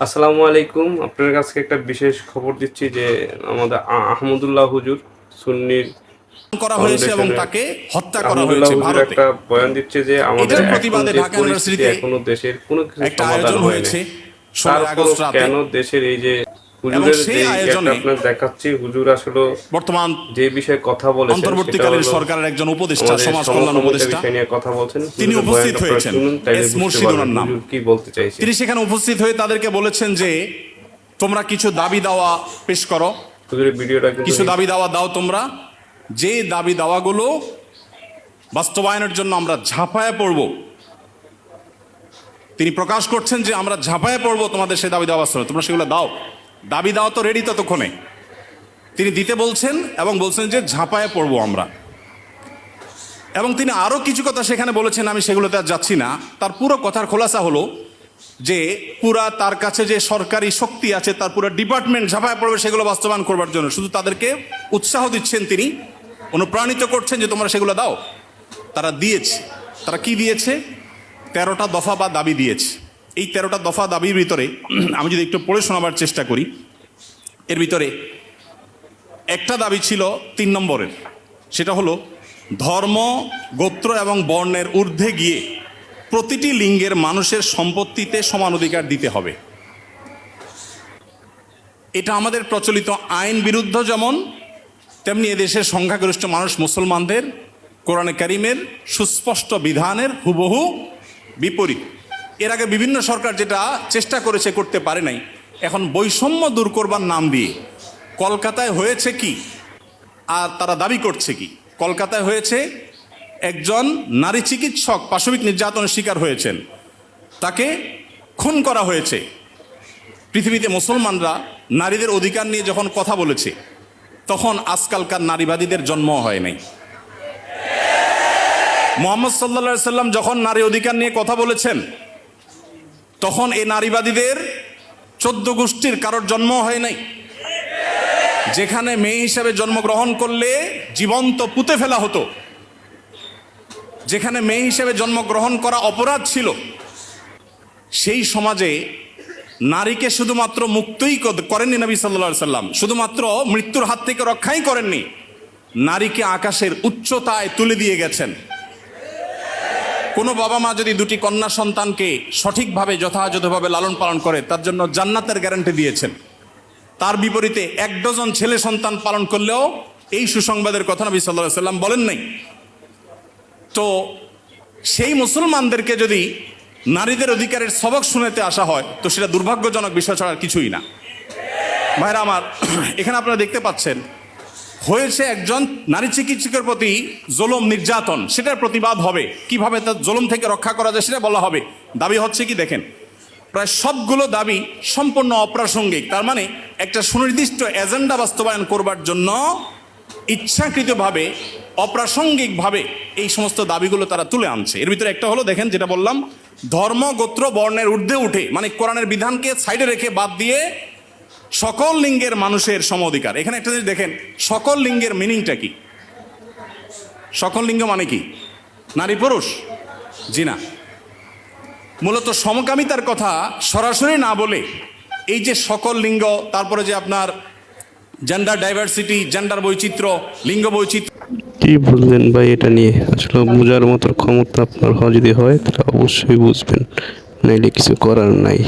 আসসালামু আলাইকুম। আপনার কাছে একটা বিশেষ খবর দিচ্ছি যে আমাদের আহমদুল্লাহ হুজুর সুন্নির করা হয়েছে এবং তাকে হত্যা করা হয়েছে ভারতে। একটা বয়ান দিচ্ছে যে আমাদের প্রতিবাদে ঢাকা ইউনিভার্সিটিতে এখনও দেশের কোনো কিছু সমাধান হয়েছে কেন দেশের এই যে হুজুরের সেই আয়োজনে- আপনার দেখাচ্ছি হুজুর আসলে বর্তমান যে বিষয়ে কথা বলেছেন অন্তর্বর্তীকালীন সরকারের একজন উপদেষ্টা সমাজ কল্যাণ উপদেষ্টা। নিয়ে কথা বলছেন। তিনি উপস্থিত হয়েছেন। এস মুর্শিদ ওনার নাম। কি বলতে চাইছে তিনি সেখানে উপস্থিত হয়ে তাদেরকে বলেছেন যে তোমরা কিছু দাবি দাওয়া পেশ করো। হুজুরের ভিডিওটা কিছু দাবি দাওয়া দাও তোমরা। যে দাবি দাওয়াগুলো বাস্তবায়নের জন্য আমরা ঝাঁপায় পড়ব তিনি প্রকাশ করছেন যে আমরা ঝাঁপায় পড়ব তোমাদের সেই দাবি দাওয়া বাস্তবায়ন। তোমরা সেগুলো দাও। দাবি দাওয়া তো রেডি ততক্ষণে। তিনি দিতে বলছেন এবং বলছেন যে, ঝাঁপায় পড়ব আমরা। এবং তিনি আরও কিছু কথা সেখানে বলেছেন, আমি সেগুলোতে আর যাচ্ছি না। তার পুরো কথার খোলাসা হলো যে, পুরা তার কাছে যে সরকারি শক্তি আছে, তার পুরো ডিপার্টমেন্ট ঝাঁপায় পড়বে, সেগুলো বাস্তবায়ন করবার জন্য। শুধু তাদেরকে উৎসাহ দিচ্ছেন তিনি, অনুপ্রাণিত করছেন যে, তোমরা সেগুলো দাও। তারা দিয়েছে। তারা কি দিয়েছে? তেরোটা দফা বা দাবি দিয়েছে। এই তেরোটা দফা দাবির ভিতরে, আমি যদি একটু পড়ে শোনাবার চেষ্টা করি এর ভিতরে একটা দাবি ছিল তিন নম্বরের। সেটা হলো, ধর্ম, গোত্র এবং বর্ণের ঊর্ধ্বে গিয়ে প্রতিটি লিঙ্গের মানুষের সম্পত্তিতে সমান অধিকার দিতে হবে। এটা আমাদের প্রচলিত আইন বিরুদ্ধ যেমন, তেমনি এদেশের সংখ্যাগরিষ্ঠ মানুষ মুসলমানদের, কোরআনে কারিমের সুস্পষ্ট বিধানের হুবহু বিপরীত। এর আগে বিভিন্ন সরকার যেটা চেষ্টা করেছে করতে পারে নাই এখন বৈষম্য দূর করবার নাম দিয়ে কলকাতায় হয়েছে কি? আর তারা দাবি করছে কি? কলকাতায় হয়েছে একজন নারী চিকিৎসক পাশবিক নির্যাতনের শিকার হয়েছেন। তাকে খুন করা হয়েছে। পৃথিবীতে মুসলমানরা নারীদের অধিকার নিয়ে যখন কথা বলেছে, তখন আজকালকার নারীবাদীদের জন্ম হয় নাই। মোহাম্মদ সাল্লা সাল্লাম যখন নারী অধিকার নিয়ে কথা বলেছেন, তখন এই নারীবাদীদের চোদ্দ গোষ্ঠীর কারোর জন্ম হয় নাই। যেখানে মেয়ে হিসাবে জন্মগ্রহণ করলে জীবন্ত পুঁতে ফেলা হতো। যেখানে মেয়ে হিসেবে জন্মগ্রহণ করা অপরাধ ছিল, সেই সমাজে নারীকে শুধুমাত্র মুক্তই করেননি নবী সাল্লা সাল্লাম, শুধুমাত্র মৃত্যুর হাত থেকে রক্ষাই করেননি। নারীকে আকাশের উচ্চতায় তুলে দিয়ে গেছেন। কোনো বাবা মা যদি দুটি কন্যা সন্তানকে সঠিকভাবে, যথাযথভাবে লালন পালন করে, তার জন্য জান্নাতের গ্যারান্টি দিয়েছেন। তার বিপরীতে এক ডজন ছেলে সন্তান পালন করলেও এই সুসংবাদের কথা নবী সাল্লাহ সাল্লাম বলেন নাই। তো সেই মুসলমানদেরকে যদি নারীদের অধিকারের সবক শুনেতে আসা হয়, তো সেটা দুর্ভাগ্যজনক বিষয় ছাড়া কিছুই না। ভাইরা আমার, এখানে আপনারা দেখতে পাচ্ছেন হয়েছে একজন নারী চিকিৎসকের প্রতি জোলম, নির্যাতন। সেটার প্রতিবাদ হবে। কীভাবে তার জোলম থেকে রক্ষা করা যায় সেটা বলা হবে। দাবি হচ্ছে কি, দেখেন, প্রায় সবগুলো দাবি সম্পূর্ণ অপ্রাসঙ্গিক। তার মানে একটা সুনির্দিষ্ট এজেন্ডা বাস্তবায়ন করবার জন্য ইচ্ছাকৃতভাবে, অপ্রাসঙ্গিকভাবে এই সমস্ত দাবিগুলো তারা তুলে আনছে। এর ভিতরে একটা হলো, দেখেন, যেটা বললাম, ধর্ম, গোত্র, বর্ণের ঊর্ধ্বে উঠে মানে কোরআনের বিধানকে সাইডে রেখে বাদ দিয়ে সকল লিঙ্গের মানুষের সম অধিকার এখানে একটা জিনিস দেখেন, সকল লিঙ্গের মিনিংটা কি? সকল লিঙ্গ মানে কি? নারী, পুরুষ? জি না। মূলত সমকামিতার কথা সরাসরি না বলে এই যে সকল লিঙ্গ, তারপরে যে আপনার জেন্ডার ডাইভার্সিটি জেন্ডার বৈচিত্র্য, লিঙ্গ বৈচিত্র্য। কি বুঝলেন ভাই এটা নিয়ে? আসলে বোঝার মতো ক্ষমতা আপনার যদি হয়, তাহলে অবশ্যই বুঝবেন। নাইলে কিছু করার নাই।